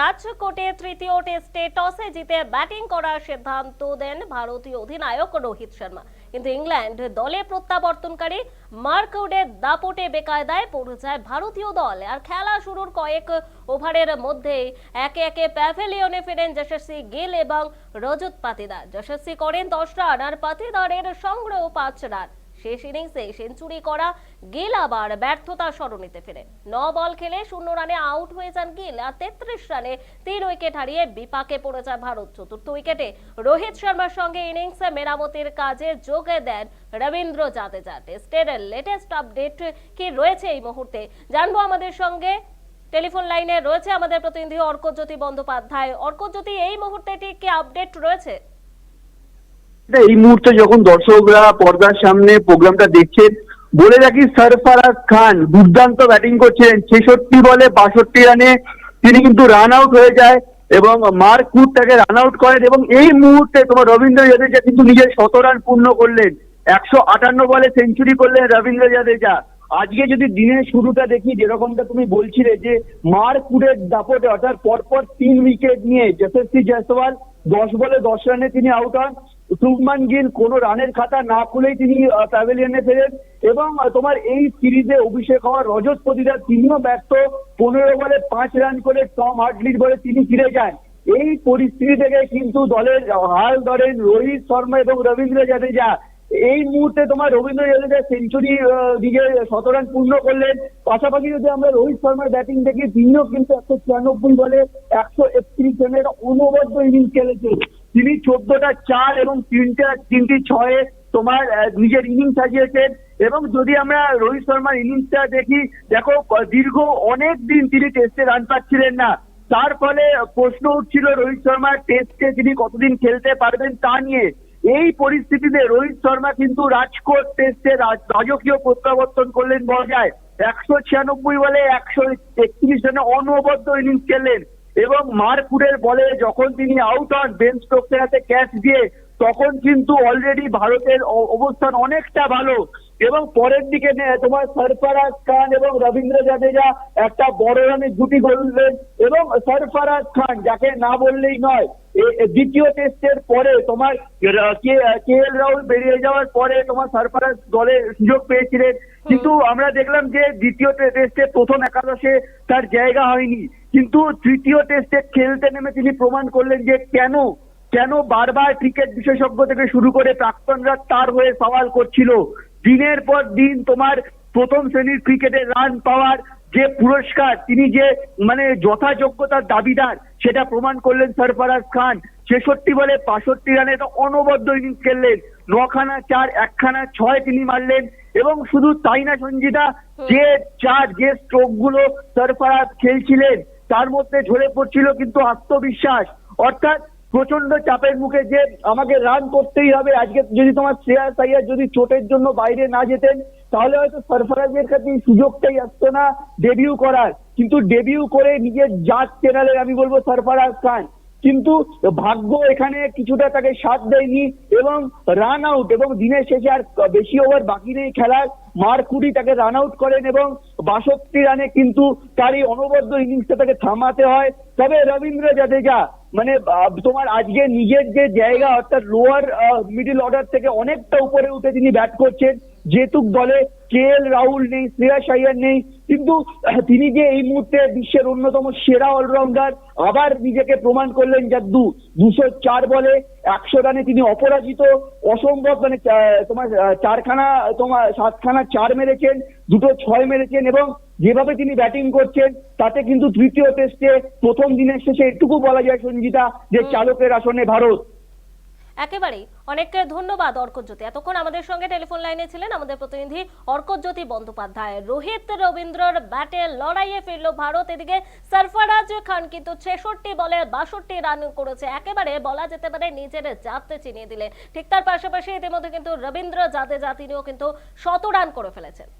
রাজকোটে তৃতীয় টেস্টে টসে জিতে ব্যাটিং করার সিদ্ধান্ত দেন ভারতীয় অধিনায়ক রোহিত শর্মা। কিন্তু ইংল্যান্ড দলে প্রত্যাবর্তনকারী মার্কউডের দাপটে বেকায়দায় পড়ে যায় ভারতীয় দল। আর খেলা শুরুর কয়েক ওভারের মধ্যেই একে একে প্যাভেলিয়নে ফেরেন যশস্বী গিল এবং রজত পাতিদার। যশস্বী করেন দশ রান আর পাতিদারের সংগ্রহ পাঁচ রান। শেষ ইনিংসে সেঞ্চুরি করা গিল আবার ব্যর্থতা সরণিতে ফেরে। ন বল খেলে শূন্য রানে আউট হয়ে যান গিল আর তেত্রিশ রানে তিন উইকেট হারিয়ে বিপাকে পড়ে যায় ভারত। চতুর্থ উইকেটে রোহিত শর্মার সঙ্গে ইনিংস মেরামতির কাজে যোগ দেন রবীন্দ্র জাদেজা। টেস্টের লেটেস্ট আপডেট কি রয়েছে এই মুহূর্তে? জানব আমাদের সঙ্গে। টেলিফোন লাইনে রয়েছে আমাদের প্রতিনিধি অর্কজ্যোতি বন্দ্যোপাধ্যায়। অর্কজ্যোতি, এই মুহূর্তে ঠিক কি আপডেট রয়েছে? এই মুহূর্তে যখন দর্শকরা পর্দার সামনে প্রোগ্রামটা দেখছেন, বলে রাখি, সরফরাজ খান দুর্দান্ত ব্যাটিং করছেন। ছেষট্টি বলে বাষট্টি রানে তিনি কিন্তু রান আউট হয়ে যায় এবং মার্ক কুট তাকে রান আউট করেন এবং এই মুহূর্তে তোমার রবীন্দ্র জাদেজা কিন্তু নিজের শত রান পূর্ণ করলেন। একশো আটান্ন বলে সেঞ্চুরি করলেন রবীন্দ্র জাদেজা। আজকে যদি দিনের শুরুটা দেখি, যেরকমটা তুমি বলছিলে যে মার মারকুটের দাপটে, অর্থাৎ পরপর তিন উইকেট নিয়ে যশস্বী জয়সওয়াল দশ বলে দশ রানে তিনি আউট হন। শুভমান গিল কোনো রানের খাতা না খুলেই তিনি প্যাভিলিয়নে ফেরেন এবং তোমার এই সিরিজে অভিষেক হওয়া রজত পতিদার তিনিও ব্যর্থ। পনেরো বলে পাঁচ রান করে টম হার্টলির বলে তিনি ফিরে যান। এই পরিস্থিতি থেকে কিন্তু দলের, হাল ধরেন রোহিত শর্মা এবং রবীন্দ্র জাদেজা। এই মুহূর্তে তোমার রবীন্দ্র জাদেজা সেঞ্চুরি দিকে শত রান পূর্ণ করলেন। পাশাপাশি যদি আমরা রোহিত শর্মার ব্যাটিং দেখি, তিনিও কিন্তু একশো ছিয়ানব্বই বলে একশো একত্রিশ রানের অনবদ্য ইনিংস খেলেছে তিনি চোদ্দটা চার এবং তিনটা, তিনটি ছয়ে তোমার নিজের ইনিংস সাজিয়েছেন। এবং যদি আমরা রোহিত শর্মার ইনিংসটা দেখি, দেখো দীর্ঘ অনেক দিন তিনি টেস্টে রান পাচ্ছিলেন না। তার ফলে প্রশ্ন উঠছিল রোহিত শর্মার টেস্টে তিনি কতদিন খেলতে পারবেন তা নিয়ে। এই পরিস্থিতিতে রোহিত শর্মা কিন্তু রাজকোট টেস্টে রাজকীয় প্রত্যাবর্তন করলেন বলা যায় একশো ছিয়ানব্বই বলে একশো একত্রিশ রানে অনবদ্য ইনিংস খেললেন। এবং মারকুরের বলে যখন তিনি আউট হন বেন স্টোকসের হাতে ক্যাচ দিয়ে তখন কিন্তু অলরেডি ভারতের অবস্থান অনেকটা ভালো। এবং পরের দিকে তোমার সরফরাজ খান এবং রবীন্দ্র জাদেজা একটা বড় রানের জুটি গড়লেন এবং সরফরাজ খান যাকে না বললেই নয় দ্বিতীয় টেস্টের পরে তোমার কে এল রাহুল বেরিয়ে যাওয়ার পরে তোমার সরফরাজ দলে সুযোগ পেয়েছিলেন। কিন্তু আমরা দেখলাম যে দ্বিতীয় টেস্টে প্রথম একাদশে তার জায়গা হয়নি। কিন্তু তৃতীয় টেস্টে খেলতে নেমে তিনি প্রমাণ করলেন যে কেন কেন বারবার ক্রিকেট বিশেষজ্ঞ থেকে শুরু করে প্রাক্তনরা তার হয়ে সওয়াল করছিল। দিনের পর দিন তোমার প্রথম শ্রেণির ক্রিকেটে রান পাওয়ার যে পুরস্কার তিনি যে মানে যথাযোগ্যতার দাবিদার সেটা প্রমাণ করলেন সরফরাজ খান। ছেষট্টি বলে বাষট্টি রানে তো অনবদ্য ইনিংস খেললেন। নখানা চার একখানা ছয় তিনি মারলেন এবং শুধু তাই না সঞ্জিতা যে চার যে স্ট্রোকগুলো সরফরাজ খেলছিলেন তার মধ্যে ঝরে পড়ছিল কিন্তু আত্মবিশ্বাস। অর্থাৎ প্রচণ্ড চাপের মুখে যে আমাকে রান করতেই হবে, আজকে যদি তোমার শ্রেয়াস আইয়ার যদি চোটের জন্য বাইরে না যেতেন, তাহলে হয়তো সরফরাজের কাছে সুযোগটাই আসতো না ডেবিউ করার। কিন্তু ডেবিউ করে নিজের জাত চ্যানেলের আমি বলব সরফরাজ খান। কিন্তু ভাগ্য এখানে কিছুটা তাকে সাথ দেয়নি এবং রান আউট এবং দিনের শেষে আর বেশি ওভার বাকি নেই খেলার। মারকুড়ি তাকে রান আউট করেন এবং বাষট্টি রানে কিন্তু তার এই অনবদ্য ইনিংসটা তাকে থামাতে হয়। তবে রবীন্দ্র জাদেজা মানে তোমার আজকে নিজের যে জায়গা, অর্থাৎ লোয়ার মিডিল অর্ডার থেকে অনেকটা উপরে উঠে তিনি ব্যাট করছেন। যেহেতু দলে কে এল রাহুল নেই, শ্রেয়া সাইয়ার নেই কিন্তু তিনি যে এই মুহূর্তে বিশ্বের অন্যতম সেরা অলরাউন্ডার আবার নিজেকে প্রমাণ করলেন যাদু দুশো চার বলে একশো রানে তিনি অপরাজিত। অসম্ভব মানে তোমার চারখানা তোমার সাতখানা চার মেরেছেন দুটো ছয় মেরেছেন এবং যেভাবে তিনি ব্যাটিং করছেন তাতে কিন্তু তৃতীয় টেস্টে প্রথম দিনের শেষে এটুকু বলা যায় সঞ্জিতা যে চালকের আসনে ভারত। একেবারেই। অনেক ধন্যবাদ অর্কজ্যোতি এতক্ষণ আমাদের সঙ্গে টেলিফোন লাইনে ছিলেন আমাদের প্রতিনিধি অর্কজ্যোতি বন্দ্যোপাধ্যায়। রোহিত রবীন্দ্রর ব্যাটে লড়াইয়ে ফিরল ভারত। এদিকে সরফরাজ খান কিন্তু ছেষট্টি বলে বাষট্টি রান করেছে। একেবারে বলা যেতে পারে নিজের জাততে চিনিয়ে দিলে। ঠিক তার পাশাপাশি ইতিমধ্যে কিন্তু রবীন্দ্র জাদেজা তিনিও কিন্তু শত রান করে ফেলেছেন।